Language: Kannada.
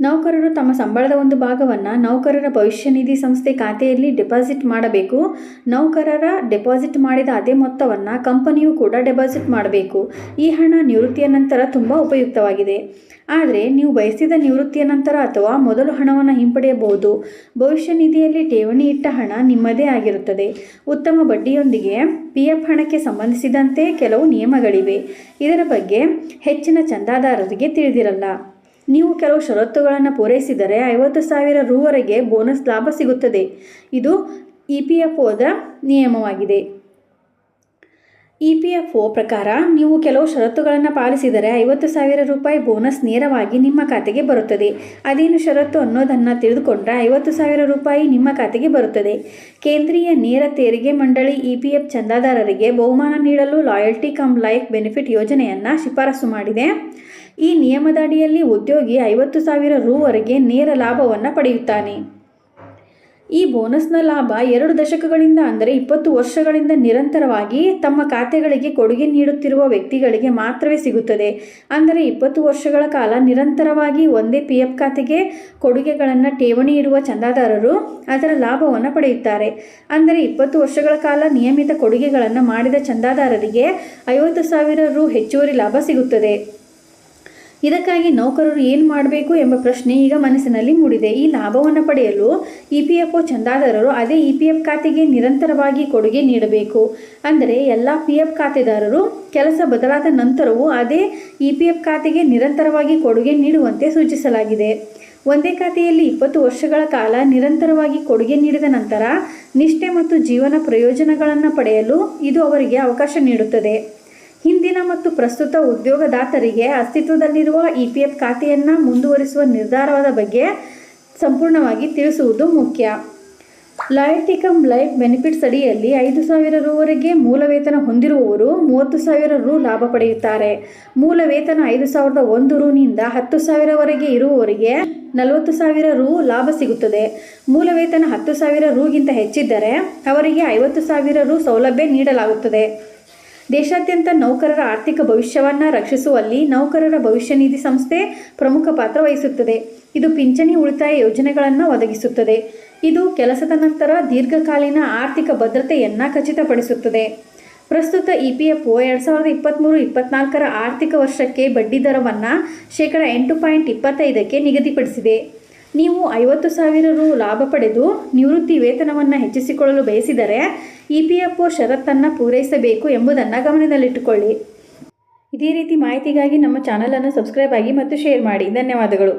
ನೌಕರರು ತಮ್ಮ ಸಂಬಳದ ಒಂದು ಭಾಗವನ್ನು ನೌಕರರ ಭವಿಷ್ಯ ನಿಧಿ ಸಂಸ್ಥೆ ಖಾತೆಯಲ್ಲಿ ಡೆಪಾಸಿಟ್ ಮಾಡಬೇಕು. ನೌಕರರ ಡೆಪಾಸಿಟ್ ಮಾಡಿದ ಅದೇ ಮೊತ್ತವನ್ನು ಕಂಪನಿಯು ಕೂಡ ಡೆಪಾಸಿಟ್ ಮಾಡಬೇಕು. ಈ ಹಣ ನಿವೃತ್ತಿಯ ನಂತರ ತುಂಬ ಉಪಯುಕ್ತವಾಗಿದೆ. ಆದರೆ ನೀವು ಬಯಸಿದ ನಿವೃತ್ತಿಯ ನಂತರ ಅಥವಾ ಮೊದಲು ಹಣವನ್ನು ಹಿಂಪಡೆಯಬಹುದು. ಭವಿಷ್ಯ ನಿಧಿಯಲ್ಲಿ ಠೇವಣಿ ಇಟ್ಟ ಹಣ ನಿಮ್ಮದೇ ಆಗಿರುತ್ತದೆ. ಉತ್ತಮ ಬಡ್ಡಿಯೊಂದಿಗೆ ಪಿ ಎಫ್ ಹಣಕ್ಕೆ ಸಂಬಂಧಿಸಿದಂತೆ ಕೆಲವು ನಿಯಮಗಳಿವೆ. ಇದರ ಬಗ್ಗೆ ಹೆಚ್ಚಿನ ಚಂದಾದಾರರಿಗೆ ತಿಳಿದಿರಲ್ಲ. ನೀವು ಕೆಲವು ಷರತ್ತುಗಳನ್ನು ಪೂರೈಸಿದರೆ ಐವತ್ತು ಸಾವಿರ ರೂವರೆಗೆ ಬೋನಸ್ ಲಾಭ ಸಿಗುತ್ತದೆ. ಇದು ಇ ಪಿ ಎಫ್ ಒದ ನಿಯಮವಾಗಿದೆ. ಇ ಪಿ ಎಫ್ ಒ ಪ್ರಕಾರ ನೀವು ಕೆಲವು ಷರತ್ತುಗಳನ್ನು ಪಾಲಿಸಿದರೆ ಐವತ್ತು ಸಾವಿರ ರೂಪಾಯಿ ಬೋನಸ್ ನೇರವಾಗಿ ನಿಮ್ಮ ಖಾತೆಗೆ ಬರುತ್ತದೆ. ಅದೇನು ಷರತ್ತು ಅನ್ನೋದನ್ನು ತಿಳಿದುಕೊಂಡ್ರೆ ಐವತ್ತು ಸಾವಿರ ರೂಪಾಯಿ ನಿಮ್ಮ ಖಾತೆಗೆ ಬರುತ್ತದೆ. ಕೇಂದ್ರೀಯ ನೇರ ತೆರಿಗೆ ಮಂಡಳಿ ಇ ಪಿ ಎಫ್ ಚಂದಾದಾರರಿಗೆ ಬಹುಮಾನ ನೀಡಲು ಲಾಯಲ್ಟಿ ಕಮ್ ಲೈಫ್ ಬೆನಿಫಿಟ್ ಯೋಜನೆಯನ್ನು ಶಿಫಾರಸು ಮಾಡಿದೆ. ಈ ನಿಯಮದಡಿಯಲ್ಲಿ ಉದ್ಯೋಗಿ ಐವತ್ತು ಸಾವಿರ ರೂವರೆಗೆ ನೇರ ಲಾಭವನ್ನು ಪಡೆಯುತ್ತಾನೆ. ಈ ಬೋನಸ್ನ ಲಾಭ ಎರಡು ದಶಕಗಳಿಂದ ಅಂದರೆ ಇಪ್ಪತ್ತು ವರ್ಷಗಳಿಂದ ನಿರಂತರವಾಗಿ ತಮ್ಮ ಖಾತೆಗಳಿಗೆ ಕೊಡುಗೆ ನೀಡುತ್ತಿರುವ ವ್ಯಕ್ತಿಗಳಿಗೆ ಮಾತ್ರವೇ ಸಿಗುತ್ತದೆ. ಅಂದರೆ ಇಪ್ಪತ್ತು ವರ್ಷಗಳ ಕಾಲ ನಿರಂತರವಾಗಿ ಒಂದೇ ಪಿ ಎಫ್ ಖಾತೆಗೆ ಕೊಡುಗೆಗಳನ್ನು ಠೇವಣಿ ಇಡುವ ಚಂದಾದಾರರು ಅದರ ಲಾಭವನ್ನು ಪಡೆಯುತ್ತಾರೆ. ಅಂದರೆ ಇಪ್ಪತ್ತು ವರ್ಷಗಳ ಕಾಲ ನಿಯಮಿತ ಕೊಡುಗೆಗಳನ್ನು ಮಾಡಿದ ಚಂದಾದಾರರಿಗೆ ಐವತ್ತು ಸಾವಿರ ರು ಹೆಚ್ಚುವರಿ ಲಾಭ ಸಿಗುತ್ತದೆ. ಇದಕ್ಕಾಗಿ ನೌಕರರು ಏನು ಮಾಡಬೇಕು ಎಂಬ ಪ್ರಶ್ನೆ ಈಗ ಮನಸ್ಸಿನಲ್ಲಿ ಮೂಡಿದೆ. ಈ ಲಾಭವನ್ನು ಪಡೆಯಲು ಇ ಪಿ ಎಫ್ ಒ ಚಂದಾದಾರರು ಅದೇ ಇ ಪಿ ಎಫ್ ಖಾತೆಗೆ ನಿರಂತರವಾಗಿ ಕೊಡುಗೆ ನೀಡಬೇಕು. ಅಂದರೆ ಎಲ್ಲ ಪಿ ಎಫ್ ಖಾತೆದಾರರು ಕೆಲಸ ಬದಲಾದ ನಂತರವೂ ಅದೇ ಇ ಪಿ ಎಫ್ ಖಾತೆಗೆ ನಿರಂತರವಾಗಿ ಕೊಡುಗೆ ನೀಡುವಂತೆ ಸೂಚಿಸಲಾಗಿದೆ. ಒಂದೇ ಖಾತೆಯಲ್ಲಿ ಇಪ್ಪತ್ತು ವರ್ಷಗಳ ಕಾಲ ನಿರಂತರವಾಗಿ ಕೊಡುಗೆ ನೀಡಿದ ನಂತರ ನಿಷ್ಠೆ ಮತ್ತು ಜೀವನ ಪ್ರಯೋಜನಗಳನ್ನು ಪಡೆಯಲು ಇದು ಅವರಿಗೆ ಅವಕಾಶ ನೀಡುತ್ತದೆ. ಹಿಂದಿನ ಮತ್ತು ಪ್ರಸ್ತುತ ಉದ್ಯೋಗದಾತರಿಗೆ ಅಸ್ತಿತ್ವದಲ್ಲಿರುವ ಇ ಪಿ ಎಫ್ ಖಾತೆಯನ್ನು ಮುಂದುವರಿಸುವ ನಿರ್ಧಾರವಾದ ಬಗ್ಗೆ ಸಂಪೂರ್ಣವಾಗಿ ತಿಳಿಸುವುದು ಮುಖ್ಯ. ಲಾಯಲ್ಟಿ ಕಮ್ ಲೈಫ್ ಬೆನಿಫಿಟ್ಸ್ ಅಡಿಯಲ್ಲಿ ಐದು ಸಾವಿರ ರೂವರೆಗೆ ಮೂಲ ವೇತನ ಹೊಂದಿರುವವರು ಮೂವತ್ತು ಸಾವಿರ ರು ಲಾಭ ಪಡೆಯುತ್ತಾರೆ. ಮೂಲ ವೇತನ ಐದು ಸಾವಿರದ ಒಂದು ರೂನಿಂದ ಹತ್ತು ಸಾವಿರವರೆಗೆ ಇರುವವರಿಗೆ ನಲವತ್ತು ಸಾವಿರ ರು ಲಾಭ ಸಿಗುತ್ತದೆ. ಮೂಲ ವೇತನ ಹತ್ತು ಸಾವಿರ ರೂಗಿಂತ ಹೆಚ್ಚಿದ್ದರೆ ಅವರಿಗೆ ಐವತ್ತು ಸಾವಿರ ರು ಸೌಲಭ್ಯ ನೀಡಲಾಗುತ್ತದೆ. ದೇಶಾದ್ಯಂತ ನೌಕರರ ಆರ್ಥಿಕ ಭವಿಷ್ಯವನ್ನು ರಕ್ಷಿಸುವಲ್ಲಿ ನೌಕರರ ಭವಿಷ್ಯ ನಿಧಿ ಸಂಸ್ಥೆ ಪ್ರಮುಖ ಪಾತ್ರ ವಹಿಸುತ್ತದೆ. ಇದು ಪಿಂಚಣಿ ಉಳಿತಾಯ ಯೋಜನೆಗಳನ್ನು ಒದಗಿಸುತ್ತದೆ. ಇದು ಕೆಲಸದ ನಂತರ ದೀರ್ಘಕಾಲೀನ ಆರ್ಥಿಕ ಭದ್ರತೆಯನ್ನು ಖಚಿತಪಡಿಸುತ್ತದೆ. ಪ್ರಸ್ತುತ ಇ ಪಿ ಎಫ್ ಒ ಎರಡು ಸಾವಿರದ ಇಪ್ಪತ್ತ್ಮೂರು ಇಪ್ಪತ್ನಾಲ್ಕರ ಆರ್ಥಿಕ ವರ್ಷಕ್ಕೆ ಬಡ್ಡಿ ದರವನ್ನು ಶೇಕಡ ಎಂಟು ಪಾಯಿಂಟ್ ಇಪ್ಪತ್ತೈದಕ್ಕೆ ನಿಗದಿಪಡಿಸಿದೆ. ನೀವು ಐವತ್ತು ಸಾವಿರ ರು ಲಾಭ ಪಡೆದು ನಿವೃತ್ತಿ ವೇತನವನ್ನು ಹೆಚ್ಚಿಸಿಕೊಳ್ಳಲು ಬಯಸಿದರೆ ಇ ಪಿ ಎಫ್ ಒ ಷರತ್ತನ್ನು ಪೂರೈಸಬೇಕು ಎಂಬುದನ್ನು ಗಮನದಲ್ಲಿಟ್ಟುಕೊಳ್ಳಿ. ಇದೇ ರೀತಿ ಮಾಹಿತಿಗಾಗಿ ನಮ್ಮ ಚಾನಲನ್ನು ಸಬ್ಸ್ಕ್ರೈಬ್ ಆಗಿ ಮತ್ತು ಶೇರ್ ಮಾಡಿ. ಧನ್ಯವಾದಗಳು.